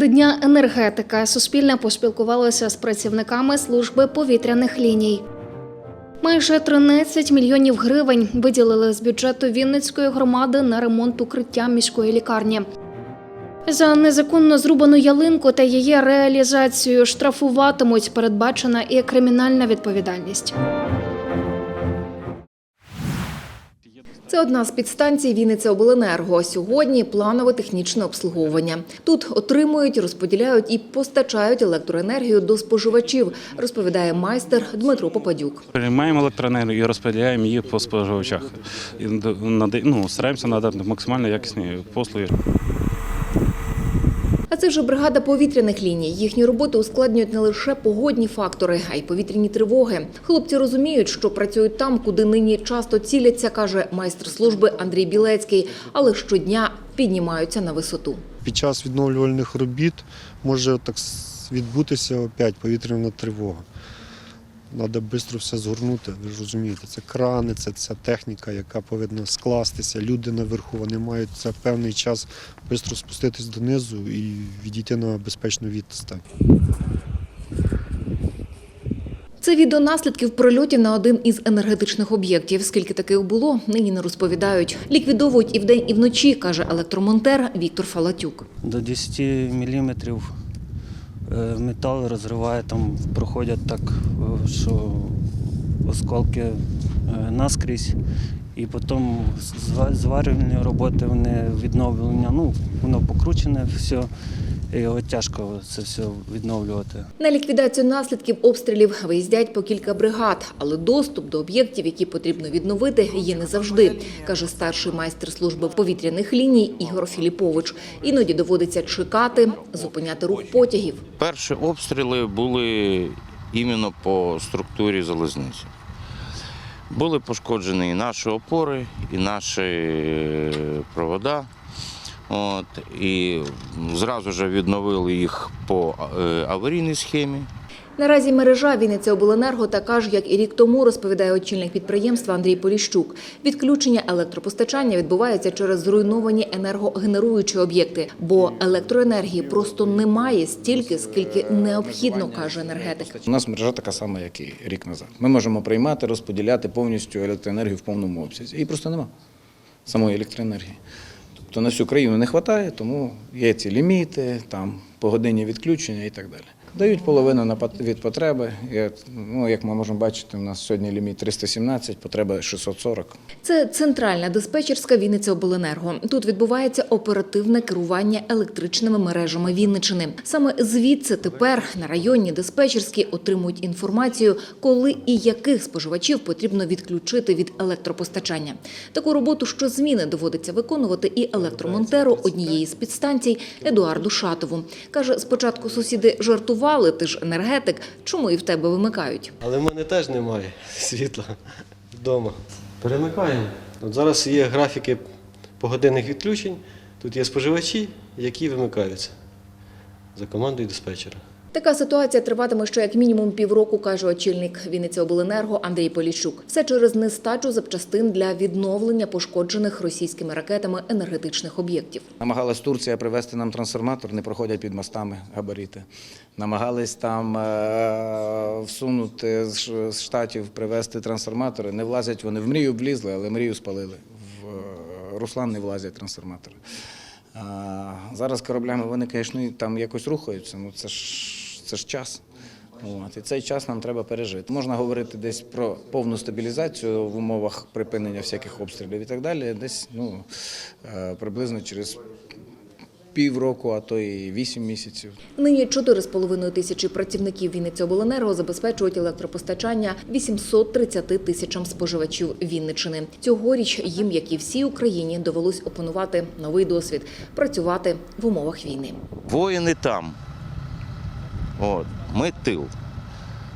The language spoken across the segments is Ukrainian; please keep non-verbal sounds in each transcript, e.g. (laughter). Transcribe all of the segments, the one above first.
До Дня енергетика Суспільне поспілкувалося з працівниками служби повітряних ліній. Майже 13 мільйонів гривень виділили з бюджету Вінницької громади на ремонт укриття міської лікарні. За незаконно зрубану ялинку та її реалізацію штрафуватимуть передбачена і кримінальна відповідальність. Це одна з підстанцій Вінниця Обленерго. Сьогодні планове технічне обслуговування. Тут отримують, розподіляють і постачають електроенергію до споживачів, розповідає майстер Дмитро Попадюк. Приймаємо електроенергію і розподіляємо її по споживачах. Ну, стараємося надати максимально якісні послуги. А це вже бригада повітряних ліній. Їхню роботу ускладнюють не лише погодні фактори, а й повітряні тривоги. Хлопці розуміють, що працюють там, куди нині часто ціляться, каже майстер служби Андрій Білецький, але щодня піднімаються на висоту. Під час відновлювальних робіт може так відбутися опять повітряна тривога. Треба швидко все згорнути, ви ж розумієте. Це крани, це ця техніка, яка повинна скластися. Люди наверху вони мають за певний час швидко спуститись донизу і відійти на безпечну відстань. Це відео наслідків прольотів на один із енергетичних об'єктів. Скільки таких було, нині не розповідають. Ліквідовують і вдень, і вночі, каже електромонтер Віктор Фалатюк. До 10 мм метал розриває, там проходять так, е, що осколки е, наскрізь. І потім зварювальні роботи, вони відновлення, ну, воно покручене все, його тяжко це все відновлювати. На ліквідацію наслідків обстрілів виїздять по кілька бригад, але доступ до об'єктів, які потрібно відновити, є не завжди, каже старший майстер служби повітряних ліній Ігор Філіпович. Іноді доводиться чекати, зупиняти рух потягів. Перші обстріли були іменно по структурі залізниці. Були пошкоджені і наші опори, і наші е, провода. От, і зразу ж відновили їх по е, аварійній схемі. Наразі мережа Вінниця Обленерго така ж, як і рік тому, розповідає очільник підприємства Андрій Поліщук. Відключення електропостачання відбувається через зруйновані енергогенеруючі об'єкти, бо електроенергії просто немає стільки, скільки необхідно, каже енергетик. У нас мережа така сама, як і рік назад. Ми можемо приймати, розподіляти повністю електроенергію в повному обсязі. Її просто нема самої електроенергії. Тобто на всю країну не вистачає, тому є ці ліміти, там погодинні відключення і так далі. Дають половину на від потреби. Ну, як ми можемо бачити, у нас сьогодні ліміт 317, потреба 640. Це центральна диспетчерська Вінниця Обленерго. Тут відбувається оперативне керування електричними мережами Вінничини. Саме звідси тепер на районні диспетчерські отримують інформацію, коли і яких споживачів потрібно відключити від електропостачання. Таку роботу щозміни доводиться виконувати і електромонтеру однієї з підстанцій Едуарду Шатову. Каже, спочатку сусіди жартували, ти ж енергетик, чому і в тебе вимикають. Але в мене теж немає (laughs) світла вдома. Перемикаємо. От зараз є графіки погодинних відключень. Тут є споживачі, які вимикаються за командою диспетчера. Така ситуація триватиме ще як мінімум півроку, каже очільник Вінниця Обленерго Андрій Поліщук. Все через нестачу запчастин для відновлення пошкоджених російськими ракетами енергетичних об'єктів. Намагалась Турція привезти нам трансформатор, не проходять під мостами габарити. Намагались там е, всунути з з штатів привезти трансформатори. Не влазять вони в мрію влізли, але мрію спалили. В е, Руслан не влазять трансформатори. Зараз кораблями вони, звісно, там якось рухаються. Ну це ж це ж час. От, і цей час нам треба пережити. Можна говорити десь про повну стабілізацію в умовах припинення всяких обстрілів і так далі. Десь ну, е, приблизно через півроку, а то і вісім місяців. Нині 4,5 тисячі працівників Вінниця Обленерго забезпечують електропостачання 830 тисячам споживачів Вінничини. Цьогоріч їм, як і всій Україні, довелось опанувати новий досвід працювати в умовах війни. Воїни там. От, ми тил.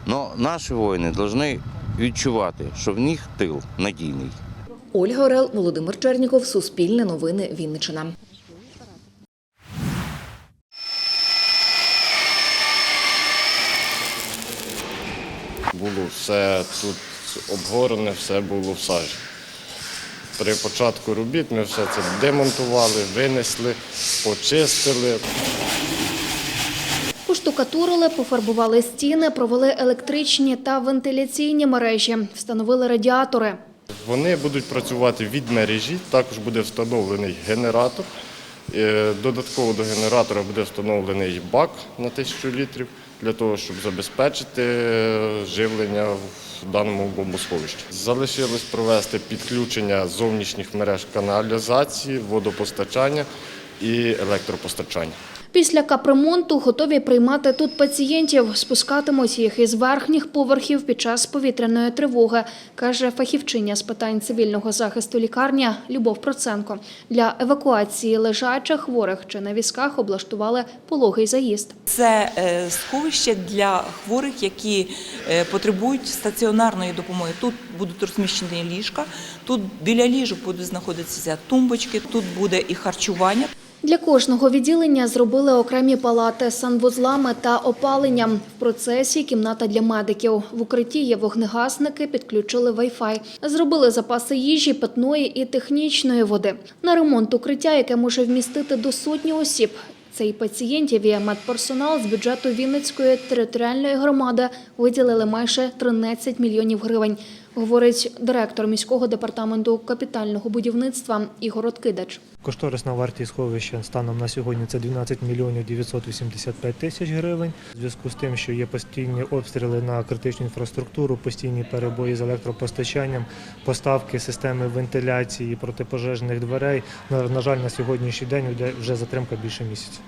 Но наші воїни повинні відчувати, що в них тил надійний. Ольга Орел, Володимир Черніков, Суспільне новини Вінничина. Було все тут обгорене, все було в сажі. При початку робіт ми все це демонтували, винесли, почистили. Поштукатурили, пофарбували стіни, провели електричні та вентиляційні мережі, встановили радіатори. Вони будуть працювати від мережі, також буде встановлений генератор. Е, Додатково до генератора буде встановлений бак на 1000 літрів для того, щоб забезпечити е, живлення в даному бомбосховищі. Залишилось провести підключення зовнішніх мереж каналізації, водопостачання і електропостачання. Після капремонту готові приймати тут пацієнтів. Спускатимуть їх із верхніх поверхів під час повітряної тривоги, каже фахівчиня з питань цивільного захисту лікарня Любов Проценко. Для евакуації лежачих хворих чи на візках облаштували пологий заїзд. Це е, сховище для хворих, які е, потребують стаціонарної допомоги. Тут будуть розміщені ліжка, тут біля ліжок будуть знаходитися тумбочки, тут буде і харчування. Для кожного відділення зробили окремі палати з санвузлами та опаленням. В процесі кімната для медиків. В укритті є вогнегасники, підключили Wi-Fi. Зробили запаси їжі, питної і технічної води. На ремонт укриття, яке може вмістити до сотні осіб. Цей пацієнтів і медперсонал з бюджету Вінницької територіальної громади виділили майже 13 мільйонів гривень, говорить директор міського департаменту капітального будівництва Ігор Откидач. Кошторисна вартість сховища станом на сьогодні це 12 мільйонів 985 тисяч гривень. У зв'язку з тим, що є постійні обстріли на критичну інфраструктуру, постійні перебої з електропостачанням, поставки системи вентиляції, протипожежних дверей. На, жаль, на сьогоднішній день вже затримка більше місяця.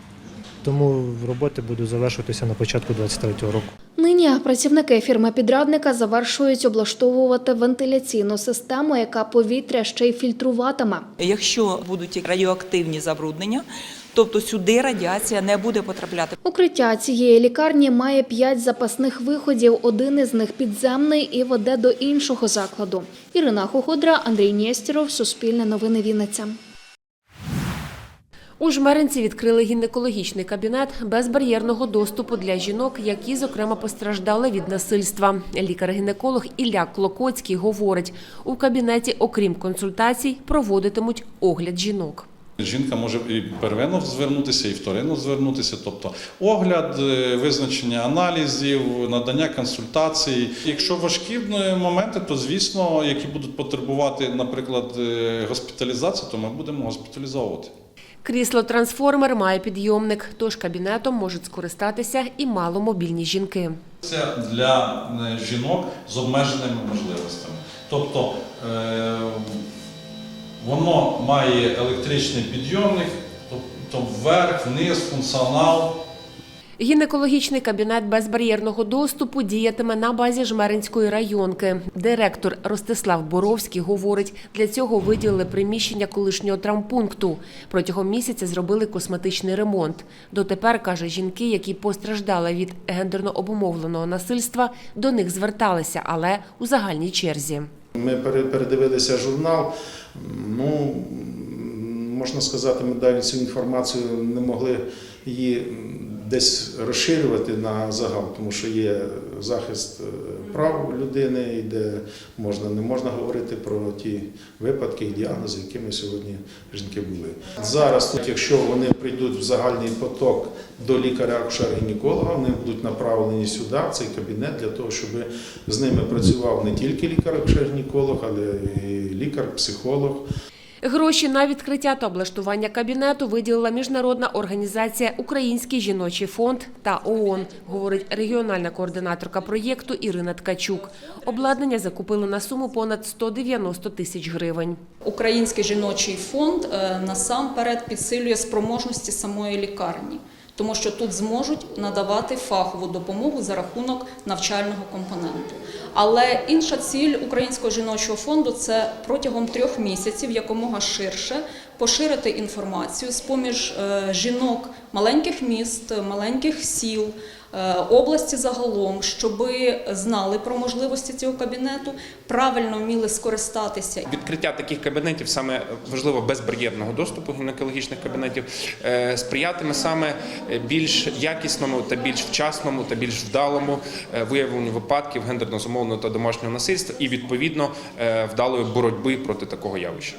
Тому роботи будуть завершуватися на початку 2023 року. Нині працівники фірми-підрадника завершують облаштовувати вентиляційну систему, яка повітря ще й фільтруватиме. Якщо будуть радіоактивні забруднення, тобто сюди радіація не буде потрапляти. Укриття цієї лікарні має п'ять запасних виходів. Один із них підземний і веде до іншого закладу. Ірина Хуходра, Андрій Нєстєров, Суспільне новини Вінниця. У Жмеринці відкрили гінекологічний кабінет безбар'єрного доступу для жінок, які, зокрема, постраждали від насильства. Лікар-гінеколог Ілля Клокоцький говорить, у кабінеті, окрім консультацій, проводитимуть огляд жінок. Жінка може і первинно звернутися, і вторинно звернутися, тобто огляд, е, визначення аналізів, надання консультацій. Якщо важкі е, моменти, то звісно, які будуть потребувати, наприклад, е, госпіталізації, то ми будемо госпіталізовувати. Крісло-трансформер має підйомник, тож кабінетом можуть скористатися і маломобільні жінки. Це для е, жінок з обмеженими можливостями. Тобто е, воно має електричний підйомник, тобто вверх, вниз, функціонал. Гінекологічний кабінет безбар'єрного доступу діятиме на базі Жмеринської районки. Директор Ростислав Боровський говорить, для цього виділили приміщення колишнього травмпункту. Протягом місяця зробили косметичний ремонт. Дотепер, каже, жінки, які постраждали від гендерно обумовленого насильства, до них зверталися, але у загальній черзі. Ми пере- передивилися журнал. Ну, можна сказати, ми далі цю інформацію не могли її десь розширювати на загал, тому що є захист е, прав людини, де можна не можна говорити про ті випадки і діагнози, якими сьогодні жінки були. Зараз, тут, якщо вони прийдуть в загальний поток до лікаря акушера-гінеколога, вони будуть направлені сюди, в цей кабінет, для того, щоб з ними працював не тільки лікар-акушер-гінеколог, але і лікар-психолог. Гроші на відкриття та облаштування кабінету виділила міжнародна організація Український жіночий фонд та ООН, говорить регіональна координаторка проєкту Ірина Ткачук. Обладнання закупили на суму понад 190 тисяч гривень. Український жіночий фонд е, насамперед підсилює спроможності самої лікарні, тому що тут зможуть надавати фахову допомогу за рахунок навчального компоненту. Але інша ціль Українського жіночого фонду це протягом трьох місяців якомога ширше поширити інформацію з поміж е, жінок маленьких міст, маленьких сіл. Е, Області загалом, щоб знали про можливості цього кабінету, правильно вміли скористатися Відкриття таких кабінетів, саме важливо безбар'єрного доступу гінекологічних кабінетів, е, сприятиме саме більш якісному та більш вчасному та більш вдалому е, виявленню випадків гендерно зумовленого та домашнього насильства і відповідно вдалої боротьби проти такого явища.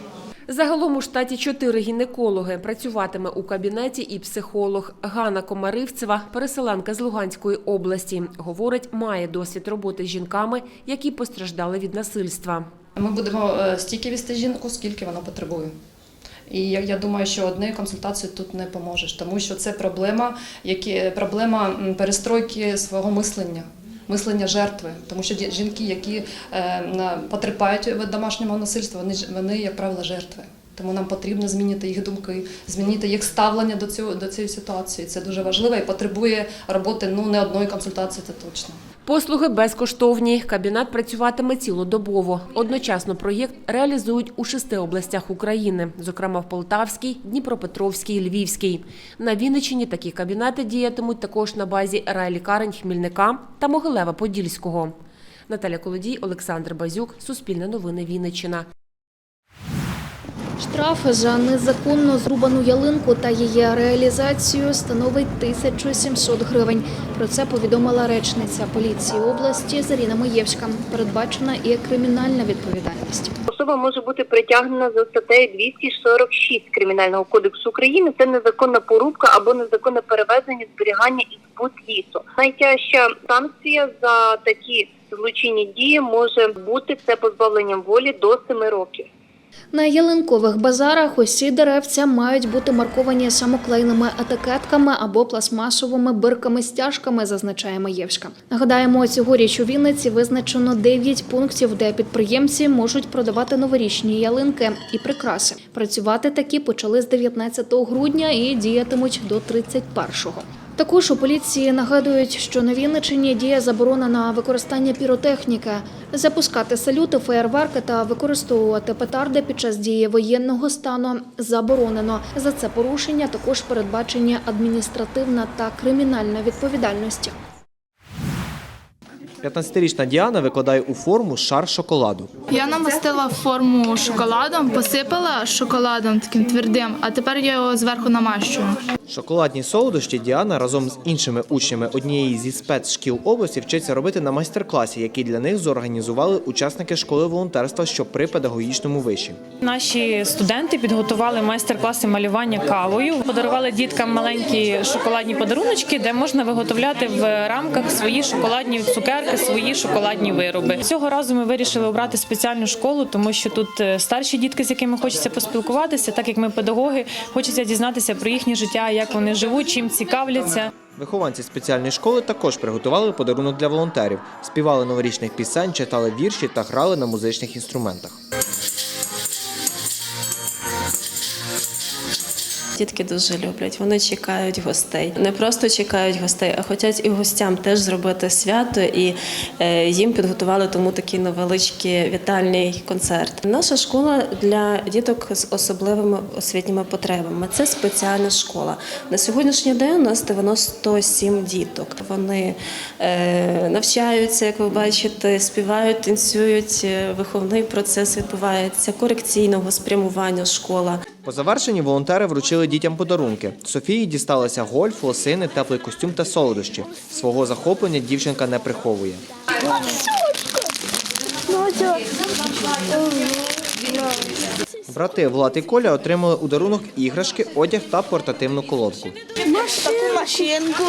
Загалом у штаті чотири гінекологи. Працюватиме у кабінеті і психолог. Ганна Комаривцева, переселенка з Луганської області, говорить, має досвід роботи з жінками, які постраждали від насильства. Ми будемо е, стільки вести жінку, скільки вона потребує. І я, думаю, що однією консультацією тут не поможеш, тому що це проблема, які, проблема перестройки свого мислення, мислення жертви. Тому що жінки, які е, потерпають від домашнього насильства, вони, вони, як правило, жертви. Тому нам потрібно змінити їх думки, змінити їх ставлення до цього до цієї ситуації. Це дуже важливо і потребує роботи ну не одної консультації, це точно. Послуги безкоштовні. Кабінет працюватиме цілодобово. Одночасно проєкт реалізують у шести областях України, зокрема в Полтавській, Дніпропетровській, Львівській. На Вінниччині такі кабінети діятимуть також на базі райлікарень Хмільника та Могилева-Подільського. Наталя Колодій, Олександр Базюк, Суспільне новини Вінниччина. Штраф за незаконно зрубану ялинку та її реалізацію становить 1700 гривень. Про це повідомила речниця поліції області Заріна Моєвська. Передбачена і кримінальна відповідальність. Особа може бути притягнена за статтею 246 Кримінального кодексу України. Це незаконна порубка або незаконне перевезення, зберігання і збут лісу. Найтяжча санкція за такі злочинні дії може бути це позбавленням волі до 7 років. На ялинкових базарах усі деревця мають бути марковані самоклейними етикетками або пластмасовими бирками-стяжками, зазначає Маєвська. Нагадаємо, цьогоріч у Вінниці визначено 9 пунктів, де підприємці можуть продавати новорічні ялинки і прикраси. Працювати такі почали з 19 грудня і діятимуть до 31-го. Також у поліції нагадують, що на Вінниччині діє заборона на використання піротехніки, запускати салюти, феєрверки та використовувати петарди під час дії воєнного стану заборонено. За це порушення також передбачені адміністративна та кримінальна відповідальності. 15-річна Діана викладає у форму шар шоколаду. Я намастила форму шоколадом, посипала шоколадом таким твердим, а тепер я його зверху намащую. Шоколадні солодощі Діана разом з іншими учнями однієї зі спецшкіл області вчиться робити на майстер-класі, який для них зорганізували учасники школи волонтерства, що при педагогічному виші. Наші студенти підготували майстер-класи малювання кавою. Подарували діткам маленькі шоколадні подаруночки, де можна виготовляти в рамках свої шоколадні цукерки, свої шоколадні вироби. Цього разу ми вирішили обрати спеціальну школу, тому що тут е, старші дітки, з якими хочеться поспілкуватися, так як ми педагоги, хочеться дізнатися про їхнє життя, як вони живуть, чим цікавляться. Вихованці спеціальної школи також приготували подарунок для волонтерів, співали новорічних пісень, читали вірші та грали на музичних інструментах. Дітки дуже люблять, вони чекають гостей. Не просто чекають гостей, а хочуть і гостям теж зробити свято, і е, їм підготували тому такий невеличкий вітальний концерт. Наша школа для діток з особливими освітніми потребами. Це спеціальна школа. На сьогоднішній день у нас 97 діток. Вони е, навчаються, як ви бачите, співають, танцюють. е, Виховний процес відбувається корекційного спрямування школа. По завершенні волонтери вручили дітям подарунки. Софії дісталися гольф, лосини, теплий костюм та солодощі. Свого захоплення дівчинка не приховує. Брати Влад і Коля отримали у дарунок іграшки, одяг та портативну колодку. Таку машинку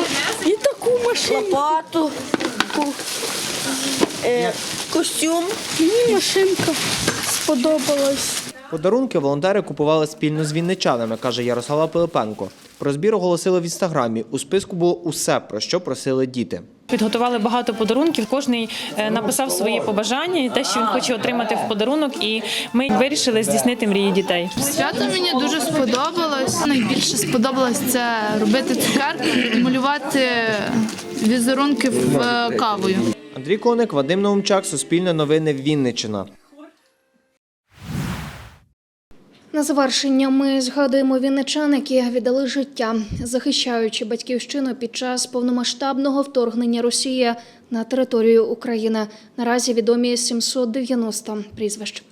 і таку машинку. Лопату. Е, костюм. Мені машинка сподобалась. Подарунки волонтери купували спільно з вінничанами, каже Ярослава Пилипенко. Про збір оголосили в інстаграмі. У списку було усе, про що просили діти. Підготували багато подарунків. Кожний е, написав свої побажання, і те, що він хоче отримати в подарунок, і ми вирішили здійснити мрії дітей. Свято мені дуже сподобалось. Найбільше сподобалось це робити цукерки, і малювати візерунки в е, кавою. Андрій Коник, Вадим Наумчак, Суспільне новини, Вінниччина. На завершення ми згадуємо вінничан, які віддали життя, захищаючи батьківщину під час повномасштабного вторгнення Росії на територію України. Наразі відомі 790 прізвищ.